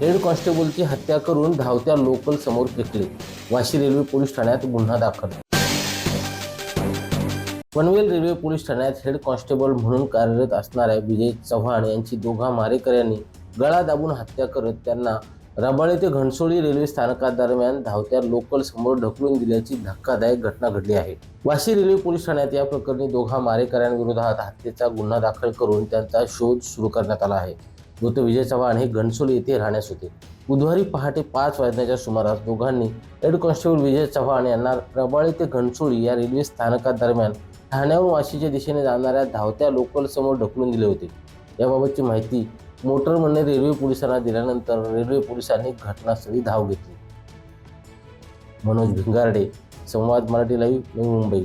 Head कॉन्स्टेबलची हत्या करून धावत्या लोकल समोर फेकले. वाशी रेल्वे पोलीस ठाण्यात गुन्हा दाखल. पनवेल रेल्वे पोलीस ठाण्यात हेड कॉन्स्टेबल म्हणून कार्यरत असणाऱ्या विजय चव्हाण यांची दोघा मारेकऱ्यांनी गळा दाबून हत्या करत त्यांना रबाळे ते घणसोळी रेल्वे स्थानकादरम्यान धावत्या लोकल समोर ढकलून दिल्याची धक्कादायक घटना घडली आहे. वाशी रेल्वे पोलीस ठाण्यात या प्रकरणी दोघा मारेकऱ्यांविरोधात हत्येचा गुन्हा दाखल करून त्यांचा शोध सुरू करण्यात आला आहे. मृत विजय चव्हाण हे घणसोली येथे राहण्यास होते. बुधवारी पहाटे पाच वाजण्याच्या सुमारास दोघांनी हेड कॉन्स्टेबल विजय चव्हाण यांना रबाळे ते घणसोळी या रेल्वे स्थानकादरम्यान ठाण्याहून वाशीच्या दिशेने जाणाऱ्या धावत्या लोकलसमोर ढकलून दिले होते. याबाबतची माहिती मोटरमनने रेल्वे पोलिसांना दिल्यानंतर रेल्वे पोलिसांनी घटनास्थळी धाव घेतली. मनोज भिंगारडे संवाद मराठी लाईव्ह नवी मुंबई.